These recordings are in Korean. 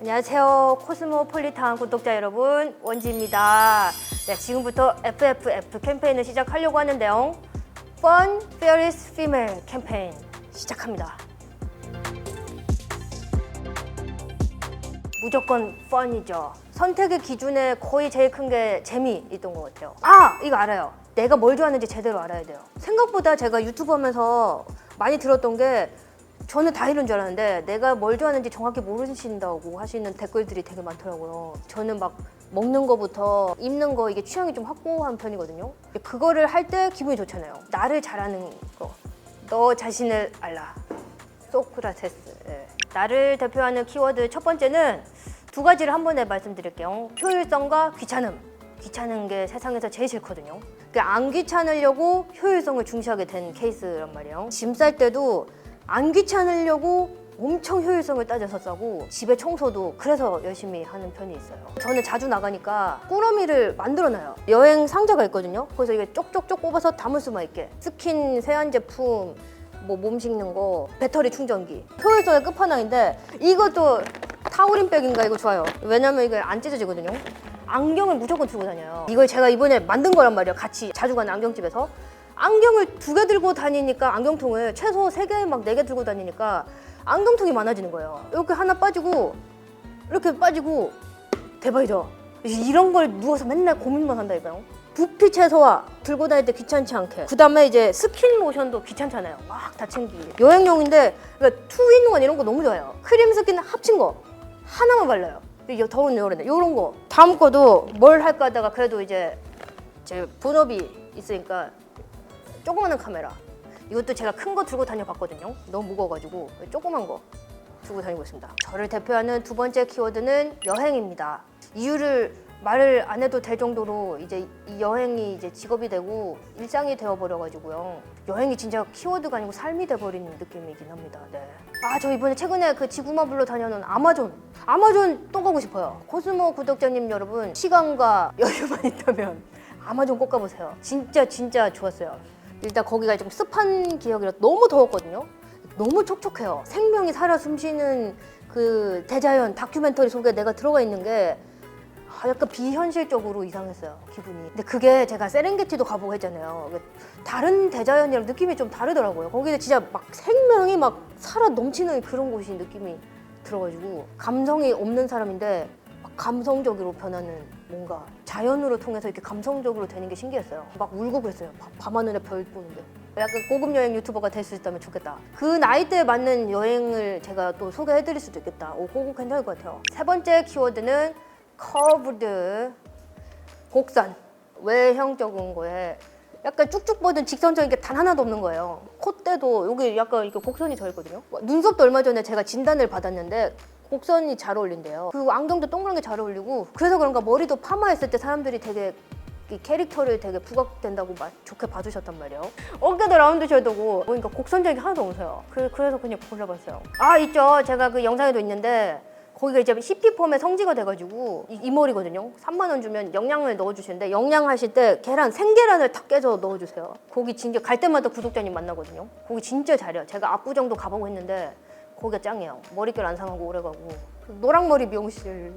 안녕하세요. 코스모폴리탄 구독자 여러분, 원지입니다. 네, 지금부터 FFF 캠페인을 시작하려고 하는데요. Fun, Fearless Female 캠페인 시작합니다. 무조건 펀이죠. 선택의 기준에 거의 제일 큰 게 재미 있던 것 같아요. 아 이거 알아요. 내가 뭘 좋아하는지 제대로 알아야 돼요. 생각보다 제가 유튜브 하면서 많이 들었던 게 저는 다 이런 줄 알았는데 내가 뭘 좋아하는지 정확히 모르신다고 하시는 댓글들이 되게 많더라고요. 저는 막 먹는 거부터 입는 거 이게 취향이 좀 확고한 편이거든요. 그거를 할 때 기분이 좋잖아요. 나를 잘하는 거. 너 자신을 알라. 소크라테스. 예. 나를 대표하는 키워드 첫 번째는 두 가지를 한 번에 말씀드릴게요. 효율성과 귀찮음. 귀찮은 게 세상에서 제일 싫거든요. 그안 귀찮으려고 효율성을 중시하게 된 케이스란 말이에요. 짐 쌀 때도 안 귀찮으려고 엄청 효율성을 따져서 싸고 집에 청소도 그래서 열심히 하는 편이 있어요. 저는 자주 나가니까 꾸러미를 만들어놔요. 여행 상자가 있거든요. 그래서 이게 쪽쪽쪽 뽑아서 담을 수만 있게. 스킨 세안 제품, 뭐몸 씻는 거, 배터리 충전기. 효율성의 끝판왕인데 이것도 타우린백인가 이거 좋아요. 왜냐면 이게 안 찢어지거든요. 안경을 무조건 들고 다녀요. 이걸 제가 이번에 만든 거란 말이에요. 같이 자주 가는 안경집에서. 안경을 두 개 들고 다니니까 안경통을 최소 세 개 막 네 개 들고 다니니까 안경통이 많아지는 거예요. 이렇게 하나 빠지고 이렇게 빠지고 대박이죠. 이런 걸 누워서 맨날 고민만 한다니까요. 부피 최소화 들고 다닐 때 귀찮지 않게. 그 다음에 이제 스킨 로션도 귀찮잖아요. 막 다 챙기기. 여행용인데 그러니까 투인원 이런 거 너무 좋아요. 크림 스킨 합친 거 하나만 발라요. 이게 더운 여름에 이런 거. 다음 거도 뭘 할까 하다가 그래도 이제 제 본업이 있으니까 조그마한 카메라. 이것도 제가 큰 거 들고 다녀봤거든요. 너무 무거워가지고 조그만 거 들고 다니고 있습니다. 저를 대표하는 두 번째 키워드는 여행입니다. 이유를 말을 안 해도 될 정도로 이제 이 여행이 이제 직업이 되고 일상이 되어버려가지고요. 여행이 진짜 키워드가 아니고 삶이 돼버린 느낌이긴 합니다. 네. 아, 저 이번에 최근에 그 지구마블로 다녀는 아마존. 아마존 또 가고 싶어요. 코스모 구독자님 여러분, 시간과 여유만 있다면 아마존 꼭 가보세요. 진짜 진짜 좋았어요. 일단 거기가 좀 습한 기억이라 너무 더웠거든요. 너무 촉촉해요. 생명이 살아 숨쉬는 그 대자연 다큐멘터리 속에 내가 들어가 있는 게 아, 약간 비현실적으로 이상했어요 기분이. 근데 그게 제가 세렝게티도 가보고 했잖아요. 그 다른 대자연이랑 느낌이 좀 다르더라고요. 거기는 진짜 막 생명이 막 살아 넘치는 그런 곳이 느낌이 들어가지고 감성이 없는 사람인데 막 감성적으로 변하는 뭔가 자연으로 통해서 이렇게 감성적으로 되는 게 신기했어요. 막 울고 그랬어요. 밤- 밤하늘에 별 보는데. 약간 고급 여행 유튜버가 될 수 있다면 좋겠다. 그 나이대에 맞는 여행을 제가 또 소개해드릴 수도 있겠다. 오, 그거 괜찮을 것 같아요. 세 번째 키워드는 커브드 곡선 외형적인 거에 약간 쭉쭉 뻗은 직선적인 게 단 하나도 없는 거예요. 콧대도 여기 약간 이렇게 곡선이 져 있거든요. 눈썹도 얼마 전에 제가 진단을 받았는데 곡선이 잘 어울린대요. 그리고 안경도 동그란 게 잘 어울리고 그래서 그런가 머리도 파마했을 때 사람들이 되게 이 캐릭터를 되게 부각된다고 마- 좋게 봐주셨단 말이에요. 어깨도 라운드 숄더고 보니까 곡선적인 게 하나도 없어요. 그, 그래서 그냥 골라봤어요. 아 있죠. 제가 그 영상에도 있는데 거기가 이제 히피펌의 성지가 돼가지고 이, 이 머리거든요. 3만 원 주면 영양을 넣어주시는데 영양 하실 때 계란 생계란을 다 깨서 넣어주세요. 거기 진짜 갈 때마다 구독자님 만나거든요. 거기 진짜 잘해요. 제가 압구정도 가보고 했는데 거기가 짱이에요. 머릿결 안 상하고 오래 가고 노랑머리 미용실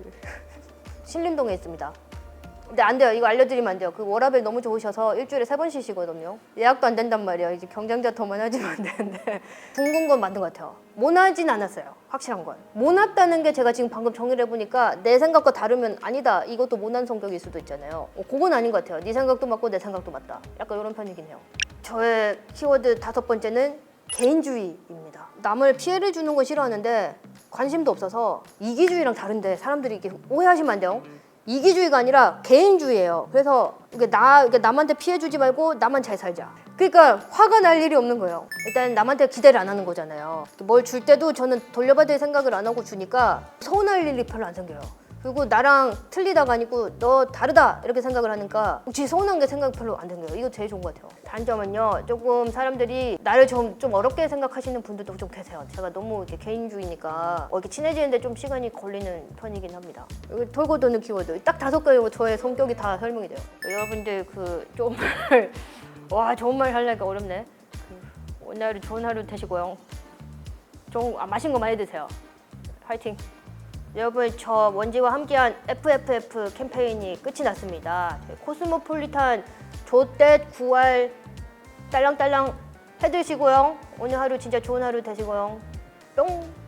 신림동에 있습니다. 근데 안 돼요. 이거 알려드리면 안 돼요. 그 워라벨 너무 좋으셔서 일주일에 세 번 쉬시거든요. 예약도 안 된단 말이에요. 이제 경쟁자 더 많아지면 안 되는데 둥근 건 맞는 것 같아요. 모나진 않았어요. 확실한 건. 모났다는 게 제가 지금 방금 정의를 해보니까 내 생각과 다르면 아니다. 이것도 모난 성격일 수도 있잖아요. 어, 그건 아닌 것 같아요. 네 생각도 맞고 내 생각도 맞다. 약간 이런 편이긴 해요. 저의 키워드 다섯 번째는 개인주의입니다. 남을 피해를 주는 건 싫어하는데 관심도 없어서 이기주의랑 다른데 사람들이 이렇게 오해하시면 안 돼요. 이기주의가 아니라 개인주의예요. 그래서 이게 나 이게 남한테 피해 주지 말고 나만 잘 살자. 그러니까 화가 날 일이 없는 거예요. 일단 남한테 기대를 안 하는 거잖아요. 뭘 줄 때도 저는 돌려받을 생각을 안 하고 주니까 서운할 일이 별로 안 생겨요. 그리고 나랑 틀리다가 아니고 너 다르다 이렇게 생각을 하니까 혹시 서운한 게 생각 별로 안 생겨요. 이거 제일 좋은 것 같아요. 단점은요, 조금 사람들이 나를 좀, 좀 어렵게 생각하시는 분들도 좀 계세요. 제가 너무 이렇게 개인주의니까 어, 이렇게 친해지는데 좀 시간이 걸리는 편이긴 합니다. 여기 돌고 도는 키워드 딱 다섯 개고 저의 성격이 다 설명이 돼요. 여러분들 그 정말 와 좋은 말 하려니까 어렵네. 그 오늘 하루 좋은 하루 되시고요. 좀 아, 맛있는 거 많이 드세요. 화이팅. 여러분 저 원지와 함께한 FFF 캠페인이 끝이 났습니다. 코스모폴리탄 조댓 9알 딸랑딸랑 해드시고요. 오늘 하루 진짜 좋은 하루 되시고요. 뿅.